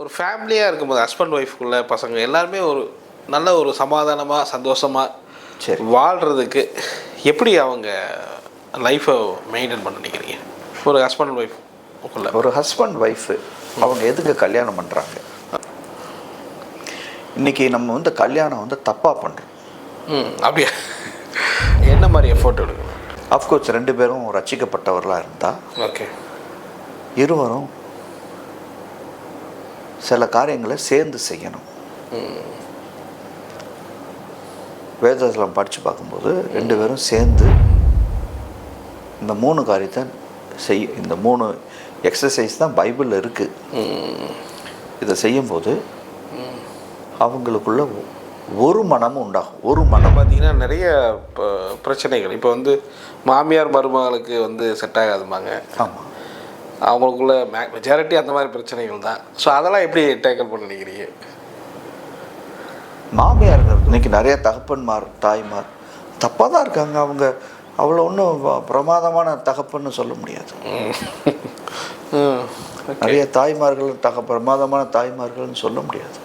ஒரு ஃபேமிலியாக இருக்கும்போது ஹஸ்பண்ட் ஒய்ஃப்குள்ள பசங்க எல்லாருமே ஒரு நல்ல ஒரு சமாதானமாக சந்தோஷமாக சரி. வாழ்கிறதுக்கு எப்படி அவங்க லைஃப்பை மெயின்டைன் பண்ண நினைக்கிறீங்க? ஒரு ஹஸ்பண்ட் ஒய்ஃப்குள்ள ஒரு ஹஸ்பண்ட் ஒய்ஃபு அவங்க எதுக்கு கல்யாணம் பண்ணுறாங்க இன்னைக்கு நம்ம வந்து கல்யாணம் வந்து தப்பாக பண்ணுறோம் ம் அப்படியா? என்ன மாதிரி எஃபோர்ட் எடுக்கணும்? அஃப்கோர்ஸ் ரெண்டு பேரும் ரட்சிக்கப்பட்டவர்களாக இருந்தால் ஓகே இருவரும் சில காரியங்களை சேர்ந்து செய்யணும். வேதத்தில் படித்து பார்க்கும்போது ரெண்டு பேரும் சேர்ந்து இந்த மூணு காரியத்தை செய் இந்த மூணு எக்ஸசைஸ் தான் பைபிளில் இருக்குது இதை செய்யும்போது அவங்களுக்குள்ள ஒரு மனமும் உண்டாகும். ஒரு மனம். பார்த்தீங்கன்னா நிறைய பிரச்சனைகள். இப்போ வந்து மாமியார் மருமகளுக்கு வந்து செட் ஆகாதுமாங்க ஆமாம் அவங்களுக்குள்ள மே மெஜாரிட்டி அந்த மாதிரி பிரச்சனைகள் தான். ஸோ அதெல்லாம் எப்படி டேக்கிள் பண்ண நினைக்கிறீங்க? மாமியார்கள் இன்னைக்கு நிறைய தகப்பன்மார் தாய்மார். தப்பாக தான் இருக்காங்க. அவங்க அவ்வளோ ஒன்றும் பிரமாதமான தகப்பன்னு சொல்ல முடியாது. நிறைய தாய்மார்கள் தக பிரமாதமான தாய்மார்கள்னு சொல்ல முடியாது.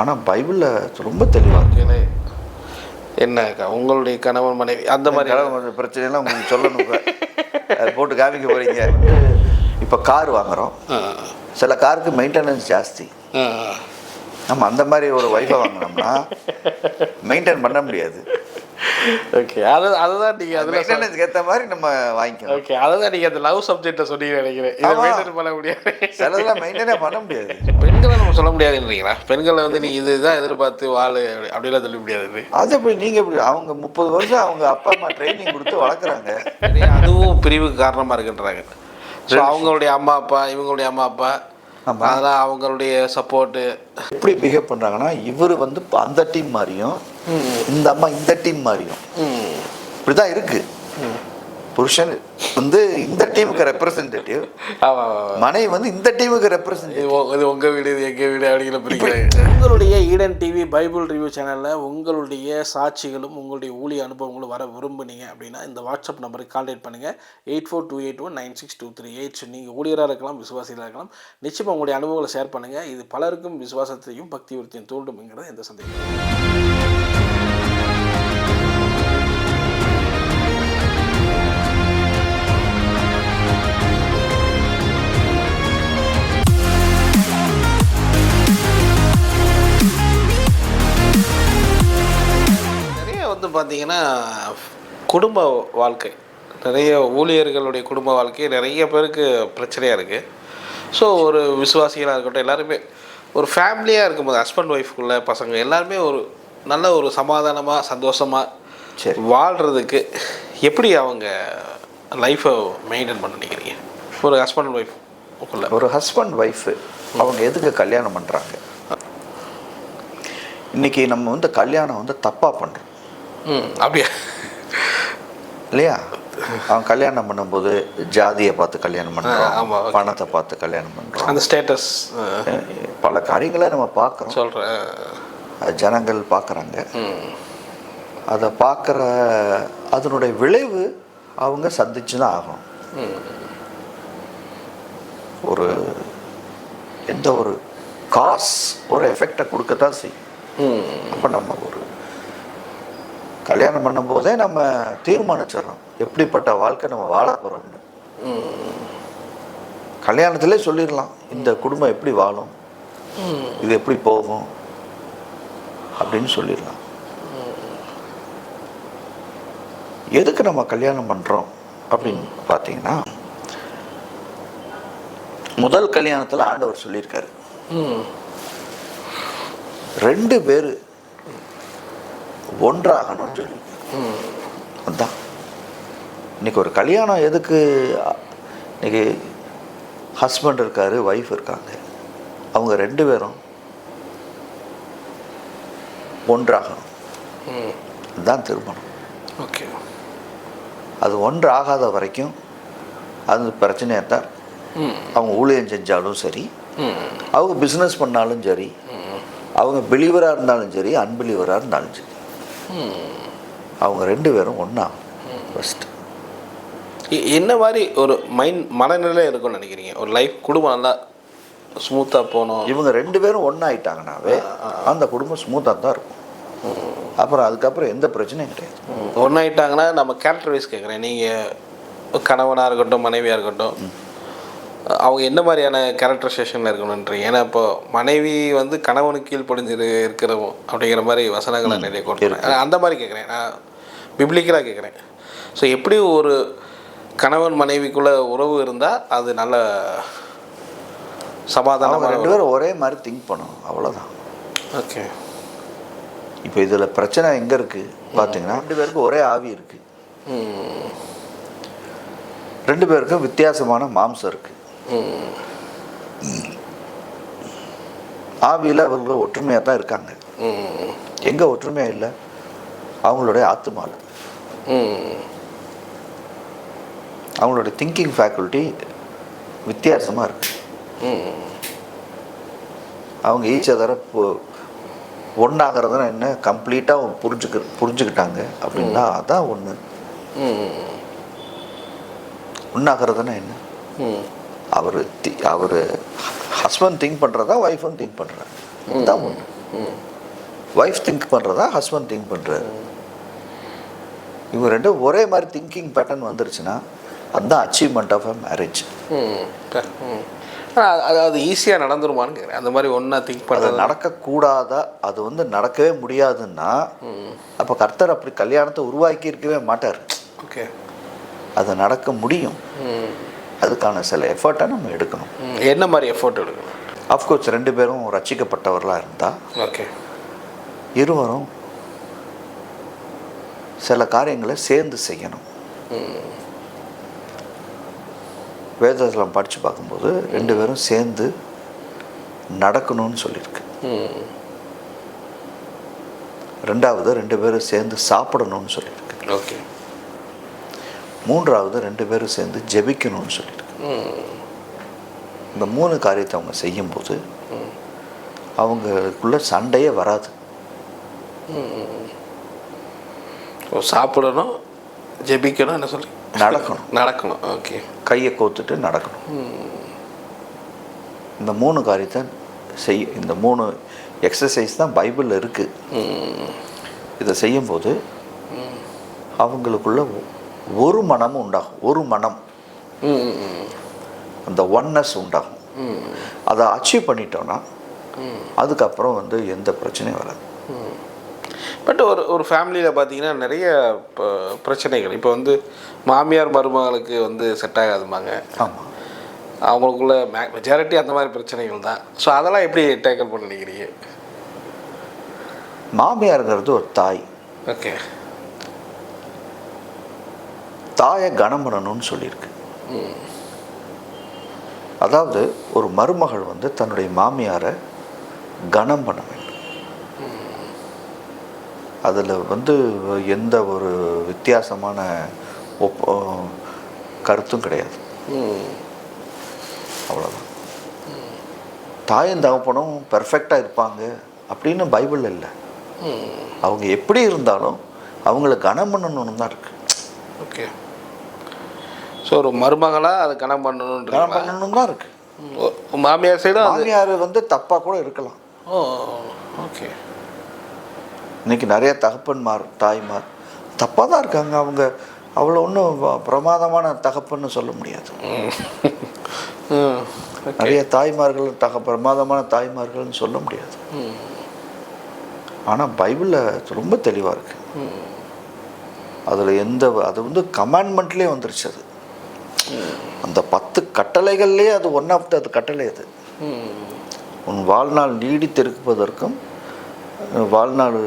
ஆனால் பைபிளில் ரொம்ப தெளிவாக இருக்கு. ஏன்னா, என்ன அக்கா, உங்களுடைய கணவன் மனைவி அந்த மாதிரி கொஞ்சம் பிரச்சனைலாம் உங்களுக்கு சொல்லணும். அது போட்டு காமிக்க போகிறீங்க இப்போ கார் வாங்குகிறோம் ஆ, சில காருக்கு மெயின்டெனன்ஸ் ஜாஸ்தி. நம்ம அந்த மாதிரி ஒரு ஒய்ஃபை வாங்கினோம்னா மெயின்டைன் பண்ண முடியாது. ஓகே அது அதுதான் நீங்கள் அதில் மெயின்டெனன்ஸ்க்கு ஏற்ற மாதிரி நம்ம வாங்கிக்கணும் ஓகே அதுதான் நீங்கள் அந்த லவ் சப்ஜெக்டை சொன்னீங்க நினைக்கிறேன். இதை. மெயின்டைன் பண்ண முடியாது. சிலதெல்லாம் மெயின்டைனே பண்ண முடியாது. பெண்களை நம்ம சொல்ல முடியாதுன்றீங்களா பெண்களை வந்து நீ இதுதான் எதிர்பார்த்து வாழு அப்படி- அப்படிலாம் சொல்ல முடியாது. அது எப்படி நீங்கள் எப்படி அவங்க முப்பது வருஷம் அவங்க அப்பா அம்மா ட்ரைனிங் கொடுத்து வளர்க்குறாங்க. அதுவும் பிரிவுக்கு காரணமாக இருக்குன்றாங்க. ஸோ அவங்களுடைய அம்மா அப்பா இவங்களுடைய அம்மா அப்பா. அதெல்லாம் அவங்களுடைய சப்போர்ட்டு எப்படி பிஹேவ் பண்ணுறாங்கன்னா இவர் வந்து இப்ப அந்த டீம் மாதிரியும் இந்த அம்மா இந்த டீம் மாதிரியும் இப்படி தான் இருக்கு. புருஷன் வந்து இந்த டீமுக்கு ரெப்ரசன்டேட்டிவ் மனைவி வந்து இந்த டீமுக்கு ரெப்ரசன்டேட்டிவ் இது உங்கள் வீடு இது எங்கள் வீடு அப்படிங்கிற பிரிக்கிறாங்க உங்களுடைய ஈடன் டிவி பைபிள் ரிவ்யூ சேனலில் உங்களுடைய சாட்சிகளும் உங்களுடைய ஊழிய அனுபவங்களும் வர விரும்புனீங்க அப்படின்னா இந்த வாட்ஸ்அப் நம்பருக்கு கான்டாக்ட் பண்ணுங்கள் eight four two eight one nine six two three eight நீங்கள் ஊழியராக இருக்கலாம் விசுவாசிகளாக இருக்கலாம். நிச்சயமாக உங்களுடைய அனுபவங்களை ஷேர் பண்ணுங்கள் இது பலருக்கும் விசுவாசத்தையும் பக்தி விருத்தியும் தூண்டும்ங்கிறது எந்த சந்தேகம் பார்த்தீங்கன்னா குடும்ப வாழ்க்கை. நிறைய ஊழியர்களுடைய குடும்ப வாழ்க்கை நிறைய பேருக்கு பிரச்சனையாக இருக்குது ஸோ ஒரு விசுவாசிகளாக இருக்கட்டும் எல்லாருமே ஒரு ஃபேமிலியாக இருக்கும்போது ஹஸ்பண்ட் ஒய்ஃப்குள்ள பசங்க எல்லாருமே ஒரு நல்ல ஒரு சமாதானமாக சந்தோஷமாக சரி. வாழ்கிறதுக்கு எப்படி அவங்க லைஃப்பை மெயின்டைன் பண்ண நினைக்கிறீங்க? ஒரு ஹஸ்பண்ட் ஒய்ஃப்குள்ள ஒரு ஹஸ்பண்ட் ஒய்ஃபு அவங்க எதுக்கு கல்யாணம் பண்ணுறாங்க இன்னைக்கு நம்ம வந்து கல்யாணம் வந்து தப்பாக பண்ணுறோம் அப்படியா? இல்லையா? அவன் கல்யாணம் பண்ணும்போது ஜாதியை பார்த்து கல்யாணம் பண்ணுறோம். பணத்தை பார்த்து கல்யாணம் பண்ணுறோம் அந்த ஸ்டேட்டஸ் பல காரியங்களை நம்ம பார்க்குறோம். சொல்கிறேன் அது ஜனங்கள் பார்க்குறாங்க. அதை பார்க்குற அதனுடைய விளைவு அவங்க சந்திச்சு தான் ஆகணும். ஒரு எந்த ஒரு காஸ் ஒரு எஃபெக்டை கொடுக்கத்தான் செய்யும். ம். அப்போ நம்ம ஒரு கல்யாணம் பண்ணும்போதே நம்ம தீர்மானிச்சிடறோம். எப்படிப்பட்ட வாழ்க்கை நம்ம வாழ போகிறோம்னு கல்யாணத்திலே சொல்லிடலாம் இந்த குடும்பம் எப்படி வாழும்? இது எப்படி போகும்? அப்படின்னு சொல்லிடலாம். எதுக்கு நம்ம கல்யாணம் பண்ணுறோம் அப்படின்னு பார்த்தீங்கன்னா முதல் கல்யாணத்தில் ஆண்டவர் சொல்லியிருக்காரு. ரெண்டு பேர் ஒன்றாகணும்னு சொல்லி. அதான். இன்னைக்கு ஒரு கல்யாணம் எதுக்கு? இன்னைக்கு ஹஸ்பண்ட் இருக்காரு ஒய்ஃப் இருக்காங்க. அவங்க ரெண்டு பேரும் ஒன்றாகணும். ம். இதுதான் திருமணம். ஓகே. அது ஒன்று ஆகாத வரைக்கும் அது பிரச்சனையாக தான் அவங்க ஊழியம் செஞ்சாலும் சரி அவங்க பிஸ்னஸ் பண்ணாலும் சரி அவங்க பிலீவராக இருந்தாலும் சரி அன்பிலீவராக இருந்தாலும் சரி. அவங்க ரெண்டு பேரும் ஒன்றா ஃபஸ்ட்டு என்ன மாதிரி ஒரு மைண்ட் மனநிலை இருக்கும்னு நினைக்கிறீங்க? ஒரு லைஃப் குடும்பம் நல்லா ஸ்மூத்தாக போகணும் இவங்க ரெண்டு பேரும் ஒன்றாயிட்டாங்கனாவே அந்த குடும்பம் ஸ்மூத்தாக தான் இருக்கும். அப்புறம் அதுக்கப்புறம் எந்த பிரச்சனையும் கிடையாது. ஒன்றாயிட்டாங்கன்னா நம்ம கேரக்டர் வைஸ் கேட்குறேன் நீங்கள் கணவனாக இருக்கட்டும் மனைவியாக இருக்கட்டும் அவங்க என்ன மாதிரியான கேரக்டரைசேஷனில் இருக்கணுன்றீங்க ஏன்னா இப்போ மனைவி வந்து கணவனுக்கு கீழ் படிஞ்சு இருக்கிறோம் அப்படிங்கிற மாதிரி வசனங்களை நிறைய கொடுத்துருக்கேன் அந்த மாதிரி கேட்குறேன் நான் பிப்ளிக்கலாக கேட்குறேன் ஸோ எப்படி ஒரு கணவன் மனைவிக்குள்ள உறவு இருந்தால் அது நல்ல அவங்க சமாதானமான ரெண்டு பேரும் ஒரே மாதிரி திங்க் பண்ணணும். அவ்வளோதான் ஓகே இப்போ இதில் பிரச்சனை எங்கே இருக்குது பார்த்தீங்கன்னா ரெண்டு பேருக்கும் ஒரே ஆவி இருக்குது ரெண்டு பேருக்கும் வித்தியாசமான மாம்சம் இருக்குது ஆவியில் அவங்க ஒற்றுமையாக தான் இருக்காங்க. எங்கே ஒற்றுமையாக இல்லை? அவங்களுடைய ஆத்மால ம். அவங்களுடைய திங்கிங் ஃபேக்கல்ட்டி வித்தியாசமாக இருக்கு. அவங்க ஈச் அதர ஒன்றாகிறதுனா என்ன? கம்ப்ளீட்டாக புரிஞ்சுக்க புரிஞ்சுக்கிட்டாங்க அப்படின்னா அதான் ஒன்று ஒன்றாகிறதுனா என்ன? அவர் தி அவர் ஹஸ்பண்ட் திங்க் பண்ணுறதா ஒய்ஃபும் திங்க் பண்ணுறாங்க அதுதான் ஒன்று ஒய்ஃப் திங்க் பண்ணுறதா ஹஸ்பண்ட் திங்க் பண்ணுறாரு இவங்க ரெண்டும் ஒரே மாதிரி திங்கிங் பேட்டர்ன் வந்துருச்சுன்னா அதுதான் அச்சீவ்மெண்ட் ஆஃப் அ மேரேஜ் அது அது ஈஸியாக நடந்துருமான்னு கேட்குறேன் அந்த மாதிரி ஒன்றா திங்க் பண்ணுறது நடக்கக்கூடாதா அது வந்து நடக்கவே முடியாதுன்னா அப்போ கர்த்தர் அப்படி கல்யாணத்தை உருவாக்கி இருக்கவே மாட்டார். ஓகே. அது நடக்க முடியும். அதுக்கான சில எஃபர்ட்டை நம்ம எடுக்கணும். என்ன மாதிரி எஃபோர்ட் எடுக்கணும்? அஃப்கோர்ஸ் ரெண்டு பேரும் ரட்சிக்கப்பட்டவர்களாக இருந்தால் ஓகே. இருவரும் சில காரியங்களை சேர்ந்து செய்யணும். வேதத்தில் படித்து பார்க்கும்போது ரெண்டு பேரும் சேர்ந்து நடக்கணும்னு சொல்லியிருக்கு. ரெண்டாவது ரெண்டு பேரும் சேர்ந்து சாப்பிடணும்னு சொல்லியிருக்கு. ஓகே. மூன்றாவது ரெண்டு பேரும் சேர்ந்து ஜெபிக்கணும்னு சொல்லியிருக்கு இந்த மூணு காரியத்தை அவங்க செய்யும்போது அவங்களுக்குள்ள சண்டையே வராது. சாப்பிடணும் ஜெபிக்கணும் என்ன சொல்லி? நடக்கணும். நடக்கணும் ஓகே கையை கோத்துட்டு நடக்கணும். இந்த மூணு காரியத்தை செய் இந்த மூணு எக்ஸசைஸ் தான் பைபிளில் இருக்குது இதை செய்யும்போது அவங்களுக்குள்ள ஒரு மனமும் உண்டாகும். ஒரு மனம். அந்த ஒன்னஸ் உண்டாகும். அதை அச்சீவ் பண்ணிட்டோன்னா அதுக்கப்புறம் வந்து எந்த பிரச்சனையும் வராது. பட் ஒரு ஒரு ஃபேமிலியில் பார்த்தீங்கன்னா நிறைய பிரச்சனைகள். இப்போ வந்து மாமியார் மருமகளுக்கு வந்து செட் ஆகாதுமாங்க ஆமாம் அவங்களுக்குள்ள மே மெஜாரிட்டி அந்த மாதிரி பிரச்சனைகள் தான். ஸோ அதெல்லாம் எப்படி டேக்கிள் பண்ண நினைக்கிறீங்க? மாமியாருங்கிறது ஒரு தாய். ஓகே தாயை கனம் பண்ணணும்னு சொல்லியிருக்கு. அதாவது ஒரு மருமகள் வந்து தன்னுடைய மாமியாரை கனம் பண்ண வேண்டும். அதில் வந்து எந்த ஒரு வித்தியாசமான ஒப் கருத்தும் கிடையாது. அவ்வளோதான் தாயும் தகப்பனும் பெர்ஃபெக்டாக இருப்பாங்க அப்படின்னு பைபிள் இல்லை. அவங்க எப்படி இருந்தாலும் அவங்கள கனம் பண்ணணும்னு தான் இருக்குது ஓகே. ஸோ ஒரு மருமகளாக அதை கணம் கனம் பண்ணணுன்ற பண்ணணும் தான் இருக்கு. மாமியார் சைடும் மாமியார் வந்து தப்பாக கூட இருக்கலாம். Oh okay. இன்னைக்கு நிறைய தகப்பன்மார் தாய்மார் தப்பாக தான் இருக்காங்க. அவங்க அவ்வளோ ஒன்றும் பிரமாதமான தகப்பன்னு சொல்ல முடியாது. நிறைய தாய்மார்கள் தக பிரமாதமான தாய்மார்கள்னு சொல்ல முடியாது. ஆனால் பைபிளில் ரொம்ப தெளிவாக இருக்கு. அதில் எந்த அது வந்து கமாண்ட்மெண்ட்லேயே வந்துருச்சு அது. அந்த பத்து கட்டளைகள்லேயே அது ஒன் ஆஃப் த கட்டளை அது. உன் வாழ்நாள் நீடித்திருப்பதற்கும் வாழ்நாள்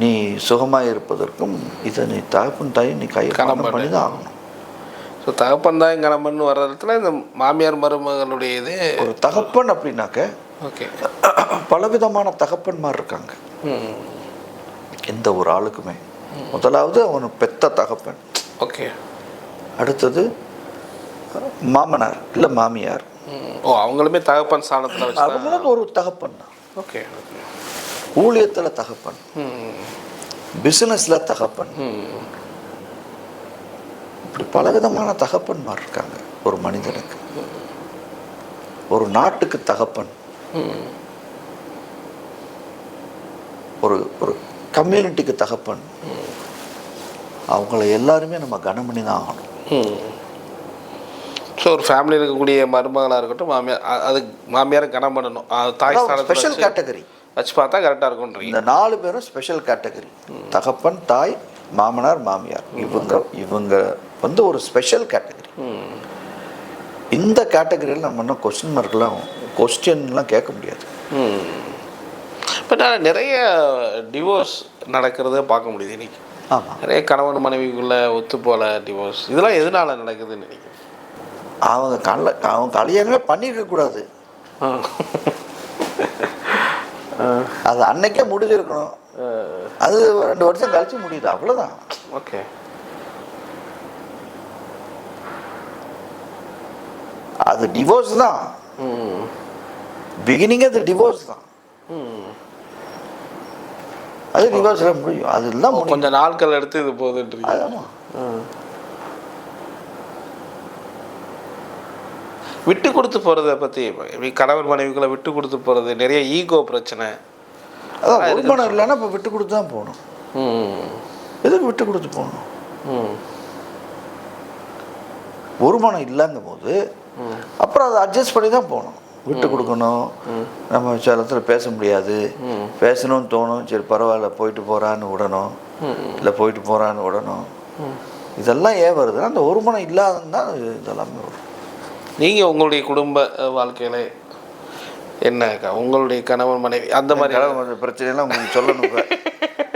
நீ சுகமாக இருப்பதற்கும் இதை நீ தகப்பன் தாய் நீ கை கனம் பண்ணி. தான் ஆகணும் ஸோ தகப்பன் தான் கணவன் வர்ற இடத்துல இந்த மாமியார் மருமகளுடைய இது ஒரு தகப்பன் அப்படின்னாக்க ஓகே. பலவிதமான தகப்பன்மார் இருக்காங்க. ம். எந்த ஒரு ஆளுக்குமே. முதலாவது அவன் பெத்த தகப்பன். ஓகே. அடுத்தது மாமனார் இல்லை மாமியார். ஓ அவங்களுமே தகப்பன் வச்சு அவங்களும் ஒரு தகப்பன். தான் ஓகே. ஊழியத்தில் தகப்பன். பிஸ்னஸில் தகப்பன். இப்படி பலவிதமான தகப்பன்மார் இருக்காங்க ஒரு மனிதனுக்கு. ஒரு நாட்டுக்கு தகப்பன். ஒரு ஒரு கம்யூனிட்டிக்கு தகப்பன். அவங்கள எல்லாருமே நம்ம கனம் பண்ணி தான் ஆகணும். ஸோ ஒரு ஃபேமிலியில் இருக்கக்கூடிய மருமகளாக இருக்கட்டும் மாமியார் அது மாமியாரை கனம் பண்ணணும். தாய் ஸ்பெஷல் கேட்டகரி வச்சு பார்த்தா கரெக்டாக இருக்கும்ன்றீங்க. இந்த நாலு பேரும் ஸ்பெஷல் கேட்டகரி தகப்பன் தாய் மாமனார் மாமியார். இவங்க இவங்க வந்து ஒரு ஸ்பெஷல் கேட்டகரி இந்த கேட்டகரியில் நம்ம இன்னும் கொஸ்டின் மார்க்லாம் கொஸ்டின்லாம் கேட்க முடியாது. பட் ஆனால் நிறைய டிவோர்ஸ் நடக்கிறத பார்க்க முடியுது இன்னைக்கு. ஆமாம் நிறைய கணவன் மனைவிக்குள்ள ஒத்து போல டிவோர்ஸ் இதெல்லாம் எதனால நடக்குதுன்னு நினைக்கிறேன் அவங்க கல்ல அவங்க கல்யாணமே பண்ணியிருக்க கூடாது. அது அன்னைக்கே முடிஞ்சிருக்கணும். அது ரெண்டு வருஷம் கழிச்சு முடியுது அவ்வளோதான் ஓகே. அது டிவோர்ஸ் தான். பிகினிங் அது டிவோர்ஸ் தான். அது டிவோர்ஸில் முடியும் அதுதான் கொஞ்சம் நாட்கள் எடுத்து இது போகுதுன்றீங்க. விட்டு கொடுத்து போகிறத பற்றி கணவன் மனைவிக்குள்ள விட்டு கொடுத்து போகிறது நிறைய ஈகோ பிரச்சனை. அதான் வருமானம் இல்லைன்னா இப்போ விட்டு கொடுத்து தான் போகணும். ம். எதுக்கு விட்டு கொடுத்து போகணும்? ம். வருமானம் இல்லைங்கும் போது அப்புறம் அதை அட்ஜஸ்ட் பண்ணி தான் போகணும். விட்டு கொடுக்கணும். நம்ம சில இடத்துல பேச முடியாது. பேசணும்னு தோணும். சரி பரவாயில்ல போயிட்டு போகிறான்னு விடணும். இல்லை போயிட்டு போகிறான்னு விடணும். இதெல்லாம் ஏன் வருதுன்னா அந்த வருமானம் இல்லாதது தான் இதெல்லாமே வரும். நீங்கள் உங்களுடைய குடும்ப வாழ்க்கையில் என்ன? உங்களுடைய கணவன் மனைவி அந்த மாதிரி கடவுள் பிரச்சனையெல்லாம் உங்களுக்கு சொல்லணும்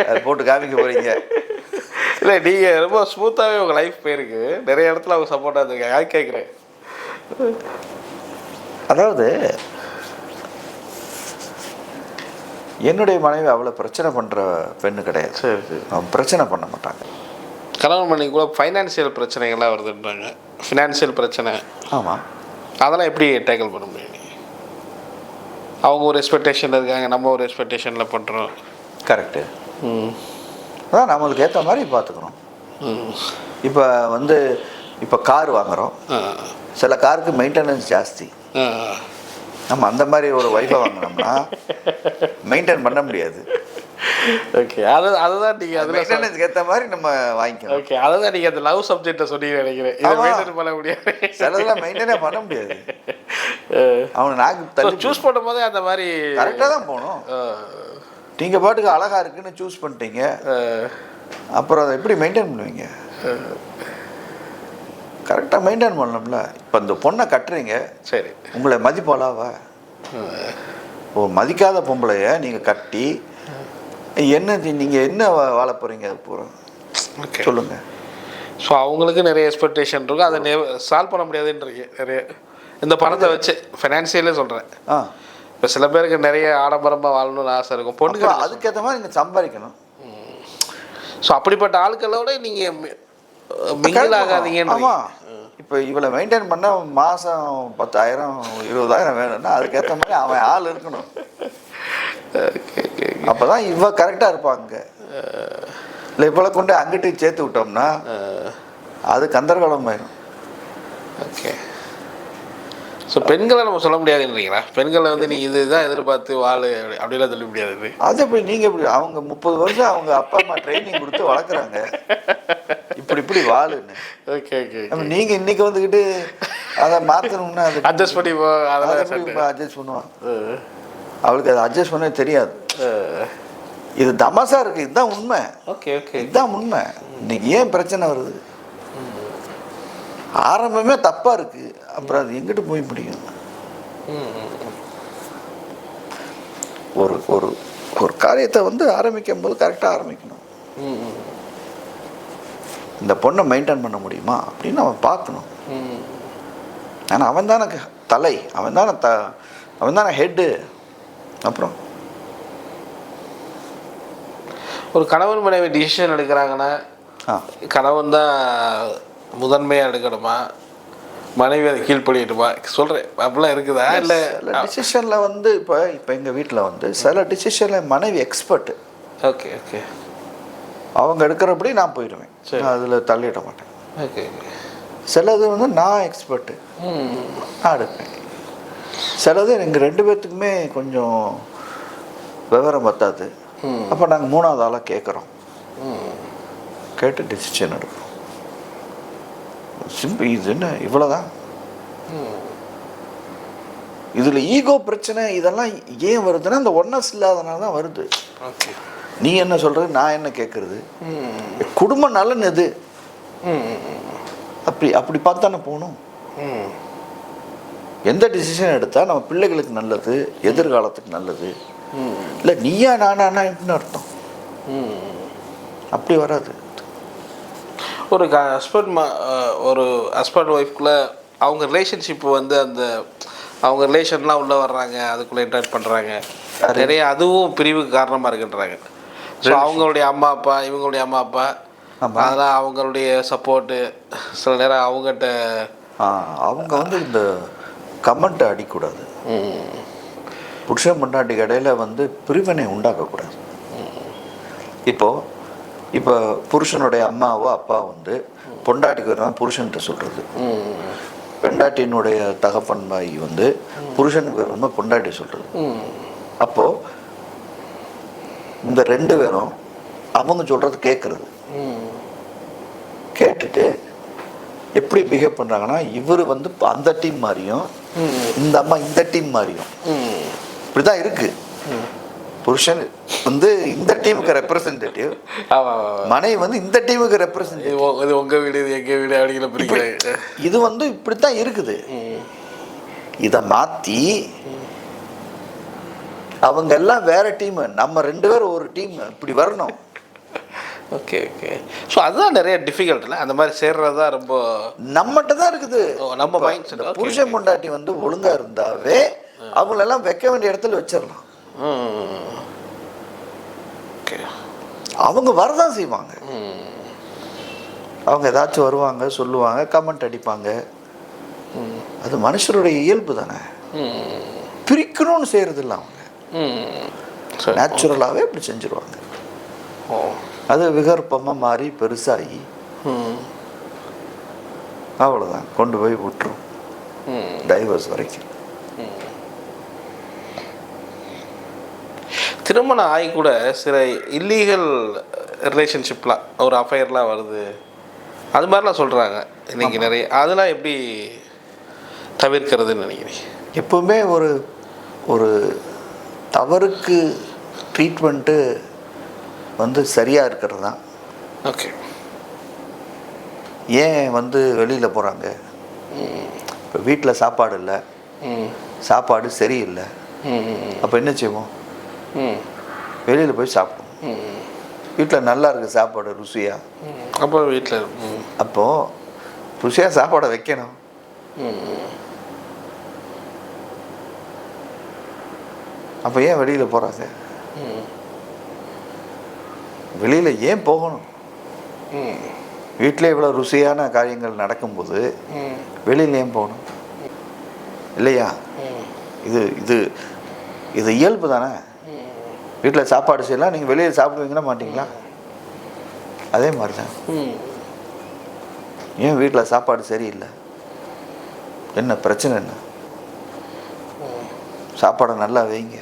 அது போட்டு காமிக்க போகிறீங்க இல்லை நீங்கள் ரொம்ப ஸ்மூத்தாகவே உங்கள் லைஃப் போயிருக்கு. நிறைய இடத்துல அவங்க சப்போர்ட்டாக இருந்திருக்காங்க. யார் கேட்குறேன் அதாவது என்னுடைய மனைவி அவ்வளோ பிரச்சனை பண்ணுற பெண்ணு கிடையாது. சரி சரி. அவன் பிரச்சனை பண்ண மாட்டாங்க. கணவன் மனைவி கூட ஃபைனான்சியல் பிரச்சனைகள்லாம் வருதுன்றாங்க. ஃபினான்ஷியல் பிரச்சனை. ஆமாம் அதெல்லாம் எப்படி டேக்கிள் பண்ண முடியும்? அவங்க ஒரு எக்ஸ்பெக்டேஷனில் இருக்காங்க நம்ம ஒரு எக்ஸ்பெக்டேஷனில் பண்ணுறோம் கரெக்டு ம். அதான் நம்மளுக்கு ஏற்ற மாதிரி பார்த்துக்கணும் ம். இப்போ வந்து இப்போ கார் வாங்குகிறோம் சில காருக்கு மெயின்டெனன்ஸ் ஜாஸ்தி. நம்ம அந்த மாதிரி ஒரு ஒய்ஃபை வாங்கினோம்னா மெயின்டைன் பண்ண முடியாது. ஓகே அதை அதுதான் நீங்கள் அதில் மெயின்டெனன்ஸ்க்கு ஏற்ற மாதிரி நம்ம வாங்கிக்கணும். ஓகே அதுதான் நீங்கள் அந்த லவ் சப்ஜெக்டை சொன்னீங்க நினைக்கிறேன். இதை. மெயின்டைன் பண்ண முடியாது. சிலதெல்லாம் மெயின்டைனே பண்ண முடியாது. அவனை நாக்கு சூஸ் பண்ணும்போதே அந்த மாதிரி கரெக்டாக தான் போகணும். நீங்கள் பாட்டுக்கு அழகா இருக்குன்னு சூஸ் பண்ணிட்டீங்க. அப்புறம் அதை எப்படி மெயின்டைன் பண்ணுவீங்க? கரெக்டாக மெயின்டைன் பண்ணணும்ல. இப்போ இந்த பொண்ணை கட்டுறீங்க. சரி. உங்களை மதிப்பாளாவா? ஓ மதிக்காத பொம்பளைய நீங்கள் கட்டி என்ன நீங்கள் என்ன வாழ போகிறீங்க அது பூரா? ஓகே சொல்லுங்கள் ஸோ அவங்களுக்கு நிறைய எக்ஸ்பெக்டேஷன் இருக்கும் அதை சால்வ் பண்ண முடியாதுன்றீங்க. நிறைய இந்த பணத்தை வச்சு ஃபினான்சியலே சொல்கிறேன் ஆ. இப்போ சில பேருக்கு நிறைய ஆடம்பரமாக வாழணும்னு ஆசை இருக்கும். அப்புறம் அதுக்கேற்ற மாதிரி நீங்கள் சம்பாதிக்கணும். ஸோ அப்படிப்பட்ட ஆட்களோட நீங்கள் ஆமாம் இப்போ இவளை மெயின்டைன் பண்ண மாதம் பத்தாயிரம் இருபதாயிரம் வேணும்னா அதுக்கேற்ற மாதிரி அவன் ஆள் இருக்கணும். அப்போ தான் இவ கரெக்டாக இருப்பாங்க இல்லை இவளை கொண்டு அங்கிட்டு சேர்த்து விட்டோம்னா அது கந்தர்கலம் ஆயிரும் ஓகே. ஸோ பெண்களை நம்ம சொல்ல முடியாதுன்றீங்களா? பெண்களை வந்து நீ இதுதான் எதிர்பார்த்து வாழு அப்படி அப்படிலாம் சொல்ல முடியாது. அது எப்படி நீங்கள் இப்படி அவங்க முப்பது வருஷம் அவங்க அப்பா அம்மா ட்ரைனிங் கொடுத்து வளர்க்குறாங்க. இப்படி இப்படி வாழுன்னு. ஓகே ஓகே நீங்கள் இன்னைக்கு வந்துக்கிட்டு அதை மாற்றணும்னா அது அட்ஜஸ்ட் பண்ணி அதெல்லாம் அட்ஜஸ்ட் பண்ணுவான். அவளுக்கு அதை அட்ஜஸ்ட் பண்ண தெரியாது. இது தமாசா இருக்கு இதுதான் உண்மை. Okay okay. இதுதான் உண்மை. இன்னைக்கு ஏன் பிரச்சனை வருது? ஆரம்பமே தப்பா இருக்கு. அப்புறம் அது எங்கிட்டு போய் முடியும்? ஒரு ஒரு ஒரு காரியத்தை வந்து ஆரம்பிக்கும் போது கரெக்டாக ஆரம்பிக்கணும். இந்த பொண்ணை மெயின்டைன் பண்ண முடியுமா அப்படின்னு அவன் பார்க்கணும். ஆனால் அவன் தானே தலை அவன் தானே த அவன் தானே ஹெட்டு அப்புறம்? ஒரு கணவன் மனைவி டிசிஷன் எடுக்கிறாங்கன்னா கணவன் தான் முதன்மையாக எடுக்கணுமா? மனைவி அதை கீழ்ப்படியட்டுமா? சொல்கிறேன் அப்படிலாம் இருக்குதா? இல்லை? டிசிஷனில் வந்து இப்போ இப்போ எங்கள் வீட்டில் வந்து சில டிசிஷனில் மனைவி எக்ஸ்பர்ட்டு ஓகே ஓகே அவங்க எடுக்கிறபடி நான் போயிடுவேன். நான் அதில் தள்ளிட மாட்டேன். ஓகே. சிலது வந்து நான் எக்ஸ்பர்ட்டு நான் எடுப்பேன். சிலது எங்கள் ரெண்டு பேர்த்துக்குமே கொஞ்சம் விவரம் பத்தாது. அப்போ நாங்கள் மூணாவது ஆளாக கேட்குறோம் கேட்டு டிசிஷன் எடுக்கிறோம் சிம்பிள் இது என்ன? இவ்வளோதான் இதில் ஈகோ பிரச்சனை இதெல்லாம் ஏன் வருதுன்னா இந்த ஒன்னஸ் இல்லாதனால தான் வருது. ஓகே. நீ என்ன சொல்கிறது நான் என்ன கேட்குறது குடும்ப நலன் எது? அப்படி அப்படி பார்த்தானே போகணும். எந்த டிசிஷன் எடுத்தால் நம்ம பிள்ளைகளுக்கு நல்லது எதிர்காலத்துக்கு நல்லது? இல்லை நீயா நானானா எப்படின்னு அர்த்தம். அப்படி வராது. ஒரு ஹஸ்பண்ட் ஒரு ஹஸ்பண்ட் ஒய்ஃப்குள்ளே அவங்க ரிலேஷன்ஷிப் வந்து அந்த அவங்க ரிலேஷன்லாம் உள்ளே வர்றாங்க அதுக்குள்ளே இன்டராக்ட் பண்ணுறாங்க நிறைய அதுவும் பிரிவுக்கு காரணமாக இருக்குன்றாங்க. ஸோ அவங்களுடைய அம்மா அப்பா இவங்களுடைய அம்மா அப்பா. அதெல்லாம் அவங்களுடைய சப்போர்ட்டு சில நேரம் அவங்ககிட்ட அவங்க வந்து இந்த கமெண்ட்டை அடிக்கூடாது புருஷன் பொண்டாட்டி இடையில வந்து பிரிவினை உண்டாக்கக்கூடாது. இப்போ இப்போ புருஷனுடைய அம்மாவோ அப்பா வந்து பொண்டாட்டிக்கு வரலாம் புருஷன்கிட்ட சொல்கிறது பெண்டாட்டியினுடைய தகப்பன் பாய் வந்து புருஷனுக்கு வரணுமா பொண்டாட்டி சொல்கிறது அப்போது இந்த ரெண்டு பேரும் அவங்க சொல்கிறது கேட்குறது கேட்டுட்டு எப்படி பிஹேவ் பண்ணுறாங்கன்னா இவர் வந்து அந்த டீம் மாதிரியும் இந்த அம்மா இந்த டீம் மாதிரியும் இப்படி தான் இருக்கு. புருஷன் வந்து இந்த டீமுக்கு ரெப்ரசன்டேட்டிவ் மனைவி வந்து இந்த டீமுக்கு ரெப்ரசன்டேட்டிவ் இது உ- இது உங்கள் வீடு இது எங்கள் வீடு அப்படிங்கிற இது வந்து இப்படி தான் இருக்குது. இதை மாற்றி அவங்க எல்லாம் வேற டீம் நம்ம ரெண்டு பேரும் ஒரு டீம் இப்படி வரணும். ஓகே ஓகே ஸோ அதுதான் நிறைய டிஃபிகல்ட் இல்லை அந்த மாதிரி சேர்றது தான் ரொம்ப நம்மகிட்ட தான் இருக்குது. நம்ம இந்த okay, புருஷன் பொண்டாட்டி வந்து ஒழுங்கா இருந்தாவே அவங்களெல்லாம் வைக்க வேண்டிய இடத்துல வச்சிடலாம். அவங்க வரதான் செய்வாங்க. அவங்க ஏதாச்சும் வருவாங்க சொல்லுவாங்க கமெண்ட் அடிப்பாங்க. அது மனுஷருடைய இயல்பு தானே. பிரிக்கணும்னு செய்யறது இல்லை அவங்க. சரி நேச்சுரலாகவே இப்படி செஞ்சுருவாங்க. அது விகற்பமாக மாறி பெருசாகி அவ்வளோதான் கொண்டு போய் விட்டுரும். டைவர்ஸ் வரைக்கும். திருமணம் ஆகி கூட சில இல்லீகல் ரிலேஷன்ஷிப்லாம் ஒரு அஃபையர்லாம் வருது. அது மாதிரிலாம் சொல்கிறாங்க இன்னைக்கு நிறைய அதெல்லாம் எப்படி தவிர்க்கிறதுன்னு நினைக்கிறீங்க? எப்பவுமே ஒரு ஒரு தவறுக்கு ட்ரீட்மெண்ட்டு வந்து சரியாக இருக்கிறது? தான் ஓகே ஏன் வந்து வெளியில் போகிறாங்க இப்போ வீட்டில் சாப்பாடு இல்லை. சாப்பாடு சரியில்லை. அப்போ என்ன செய்வோம்? வெளியில் போய் சாப்பிடுவோம். வீட்டில் நல்லா இருக்குது சாப்பாடு ருசியாக அப்போ வீட்டில் அப்போது ருசியாக சாப்பாடை வைக்கணும். அப்போ ஏன் வெளியில் போகிறாங்க வெளியில் ஏன் போகணும்? வீட்டிலே இவ்வளோ ருசியான காரியங்கள் நடக்கும்போது வெளியில் ஏன் போகணும்? இல்லையா? இது இது இது இயல்பு தானே? வீட்டில் சாப்பாடு செய்யலாம் நீங்கள் வெளியில் சாப்பிடுவீங்களா மாட்டீங்களா? அதே மாதிரி தான் ஏன் வீட்டில் சாப்பாடு சரியில்லை? என்ன பிரச்சனை என்ன? சாப்பாடை நல்லா வைங்க.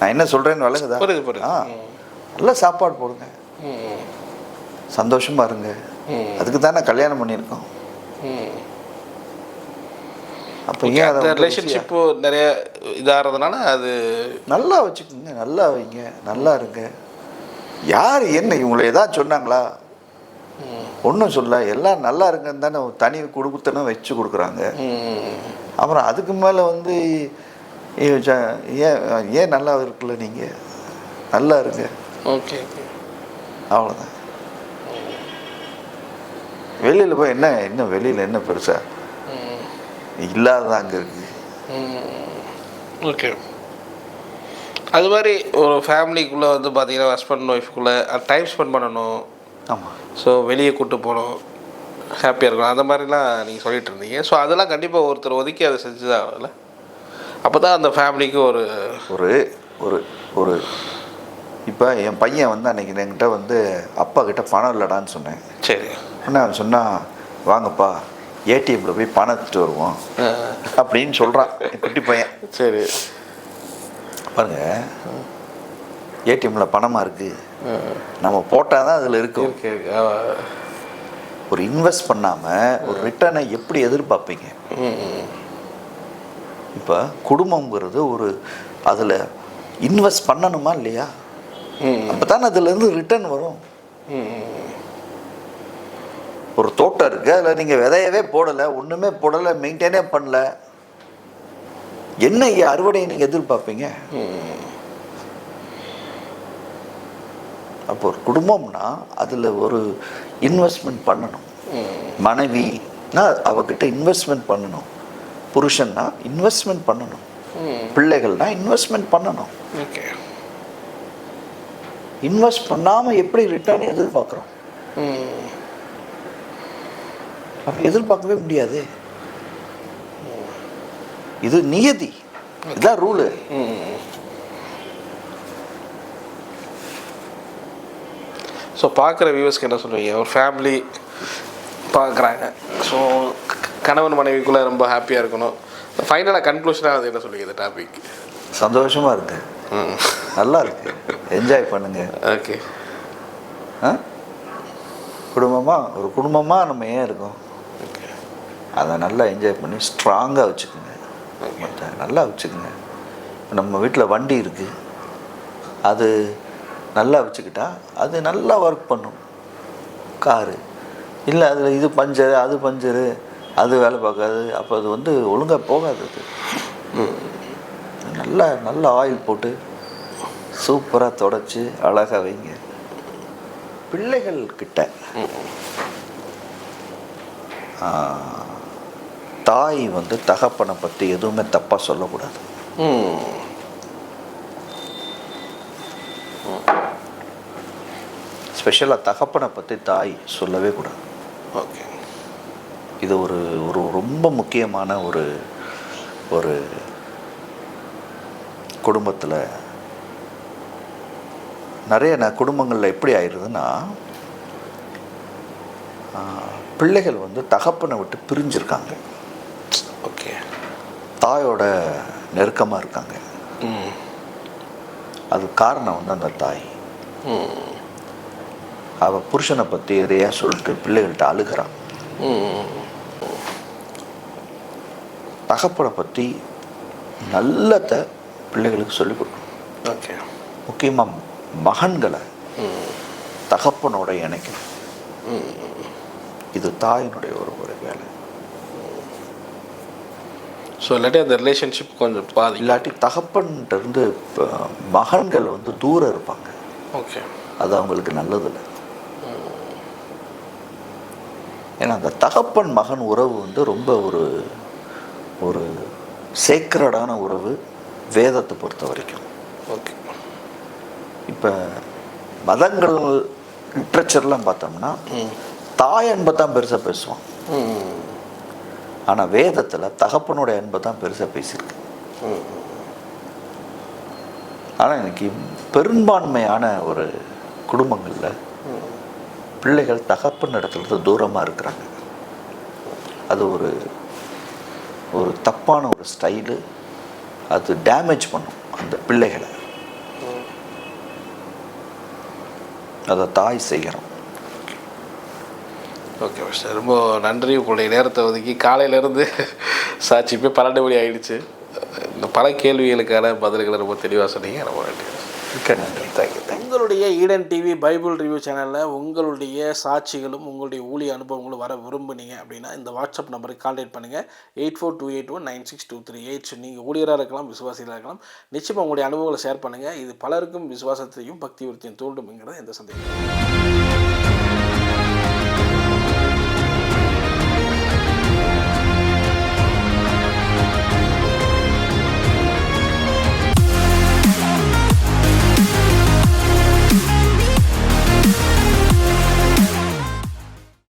நான் என்ன சொல்கிறேன்னு புரியுது. ஆ. நல்ல சாப்பாடு போடுங்க. ம் சந்தோஷமா இருங்க. அதுக்கு தானே கல்யாணம் பண்ணியிருக்கோம். அப்போ ஏன் அந்த ரிலேஷன்ஷிப்பு நிறைய இதாகிறதுனால அது நல்லா வச்சுக்கோங்க நல்லா வைங்க நல்லா இருங்க. யார் என்ன இவங்களை ஏதாவது சொன்னாங்களா? ஒன்றும் சொல்ல எல்லாம் நல்லா இருக்குன்னு தானே தனி குடும்பத்தனம் வச்சு கொடுக்குறாங்க. அப்புறம் அதுக்கு மேலே வந்து ஏன் ஏன் நல்லா இருக்குல்ல நீங்கள் நல்லா இருங்க. ஓகே ஓகே அவ்வளோதான் வெளியில் போய் என்ன என்ன வெளியில் என்ன பெருசா? இல்லாததான் அங்கே இருக்குது ஓகே அது மாதிரி ஒரு ஃபேமிலிக்குள்ளே வந்து பார்த்தீங்கன்னா ஹஸ்பண்ட் ஒய்ஃப்குள்ளே டைம் ஸ்பெண்ட் பண்ணணும். ஆமாம் ஸோ வெளியே கூட்டு போகணும். ஹாப்பியாக இருக்கணும். அந்த மாதிரிலாம் நீங்கள் சொல்லிட்டு இருந்தீங்க. ஸோ அதெல்லாம் கண்டிப்பாக ஒருத்தர் ஒதுக்கி அதை செஞ்சு தான் அப்போ தான் அந்த ஃபேமிலிக்கு ஒரு ஒரு ஒரு ஒரு இப்போ என் பையன் வந்து அன்னைக்கு என்கிட்ட வந்து அப்பா கிட்ட பணம் இல்லைடான்னு சொன்னேன். சரி. ஆனால் அவன் சொன்னான் வாங்கப்பா ஏடிஎம்ல போய் பணம் எடுத்துட்டு வருவோம். அப்படின்னு சொல்கிறான் குட்டி பையன். சரி. பாருங்க ஏடிஎம்ல பணமாக இருக்கு. நம்ம போட்டால் தான் அதில் இருக்கும். ஒரு இன்வெஸ்ட் பண்ணாமல் ஒரு ரிட்டர்னை எப்படி எதிர்பார்ப்பீங்க? இப்போ குடும்பங்கிறது ஒரு அதில் இன்வெஸ்ட் பண்ணணுமா இல்லையா? அப்போ தானே அதுலேருந்து ரிட்டர்ன் வரும். ஒரு தோட்டம் இருக்கு அதில் நீங்கள் விதையவே போடலை ஒன்றுமே போடலை மெயின்டைனே பண்ணல. என்ன அறுவடையை நீங்கள் எதிர்பார்ப்பீங்க? அப்போ ஒரு குடும்பம்னா அதில் ஒரு இன்வெஸ்ட்மெண்ட் பண்ணணும். மனைவினா அவகிட்ட இன்வெஸ்ட்மெண்ட் பண்ணணும். புருஷன்னா இன்வெஸ்ட்மெண்ட் பண்ணணும். பிள்ளைகள்னா இன்வெஸ்ட்மெண்ட் பண்ணணும். ஓகே. இன்வெஸ்ட் பண்ணாமல் எப்படி ரிட்டர்ன் எதிர்பார்க்குறோம்? அப்ப எதிர்பார்க்கவே முடியாது. இது நியதி. இதுதான் ரூலு ஸோ பார்க்குற வியூவர்ஸ்க்கு என்ன சொல்லுவீங்க ஒரு ஃபேமிலி பார்க்குறாங்க. ஸோ கணவன் மனைவிக்குள்ளே ரொம்ப ஹாப்பியாக இருக்கணும். ஃபைனலாக கன்க்ளூஷனாக அது என்ன சொல்லுவீங்க இந்த டாபிக் சந்தோஷமா இருக்கு. நல்லா இருக்கு. என்ஜாய் பண்ணுங்க. ஓகே ஆ? குடும்பமா? ஒரு குடும்பமா நம்ம ஏன் இருக்கோம்? ஓகே அதை நல்லா என்ஜாய் பண்ணி ஸ்ட்ராங்காக வச்சுக்கோங்க. நல்லா வச்சுக்கோங்க. நம்ம வீட்டில் வண்டி இருக்குது அது நல்லா வச்சுக்கிட்டா அது நல்லா ஒர்க் பண்ணும். காரு. இல்லை அதில் இது பஞ்சரு அது பஞ்சரு. அது வேலை பார்க்காது. அப்போ அது வந்து ஒழுங்காக போகாது அது. நல்லா நல்ல ஆயில் போட்டு சூப்பராக தொடச்சி அழகாக வைங்க. பிள்ளைகள் கிட்ட. தாய் வந்து தகப்பனை பற்றி எதுவுமே தப்பாக சொல்லக்கூடாது. ஸ்பெஷலாக தகப்பனை பற்றி தாய் சொல்லவே கூடாது. ஓகே. இது ஒரு ஒரு ரொம்ப முக்கியமான ஒரு ஒரு குடும்பத்தில் நிறைய ந குடும்பங்களில் எப்படி ஆயிடுதுன்னா பிள்ளைகள் வந்து தகப்பனை விட்டு பிரிஞ்சிருக்காங்க. ஓகே. தாயோட நெருக்கமாக இருக்காங்க. அது காரணம் வந்து அந்த தாய். அவள் புருஷனை பற்றி எதையா சொல்லிட்டு பிள்ளைகள்கிட்ட அழுகிறான் தகப்பனை பற்றி நல்லதை பிள்ளைகளுக்கு சொல்லிக் கொடுக்கணும். ஓகே. முக்கியமாக மகன்களை தகப்பனோட இணைக்கணும். இது தாயினுடைய ஒரு ஒரு வேலை. ஸோ இல்லாட்டி அந்த ரிலேஷன்ஷிப் கொஞ்சம் பாதி. இல்லாட்டி இப்ப மகன்கள் வந்து தூரம் இருப்பாங்க. ஓகே. அது அவங்களுக்கு நல்லதில்லை. ஏன்னா அந்த தகப்பன் மகன் உறவு வந்து ரொம்ப ஒரு ஒரு சேக்ரடான உறவு வேதத்தை பொறுத்த வரைக்கும். ஓகே இப்போ மதங்கள் லிட்ரேச்சர்லாம் பார்த்தோம்னா தாய் அன்பை தான் பெருசாக பேசுவான் ஆனால் வேதத்தில் தகப்பனோட அன்பை தான் பெருசாக பேசியிருக்கு ஆனால் இன்னைக்கு பெரும்பான்மையான ஒரு குடும்பங்களில் பிள்ளைகள் தகப்பன் இடத்துல இருந்து தூரமாக இருக்கிறாங்க. அது ஒரு ஒரு தப்பான ஒரு ஸ்டைலு அது டேமேஜ் பண்ணும் அந்த பிள்ளைகளை. அதை தாய் செய்யணும் ஓகே சார் ரொம்ப நன்றி. உங்களுடைய நேரத்தை ஒதுக்கி காலையிலேருந்து சாட்சி போய் பன்னெண்டு மணி ஆயிடுச்சு. இந்த பல கேள்விகளுக்கான பதில்களை ரொம்ப தெளிவாக சொன்னீங்க. ரொம்ப நன்றி மிக்க நன்றி. தேங்க்யூ உங்களுடைய ஈடன் டிவி பைபிள் ரிவ்யூ சேனலில் உங்களுடைய சாட்சிகளும் உங்களுடைய ஊழிய அனுபவங்களும் வர விரும்புனீங்க அப்படின்னா இந்த வாட்ஸ்அப் நம்பருக்கு கான்டாக்ட் பண்ணுங்கள் eight four two eight one nine six two three eight நீங்கள் ஊழியராக இருக்கலாம் விசுவாசிகளாக இருக்கலாம். நிச்சயமாக உங்களுடைய அனுபவங்களை ஷேர் பண்ணுங்கள் இது பலருக்கும் விசுவாசத்தையும் பக்தி விருத்தியும் தூண்டும்ங்கிறது எந்த சந்தேகம்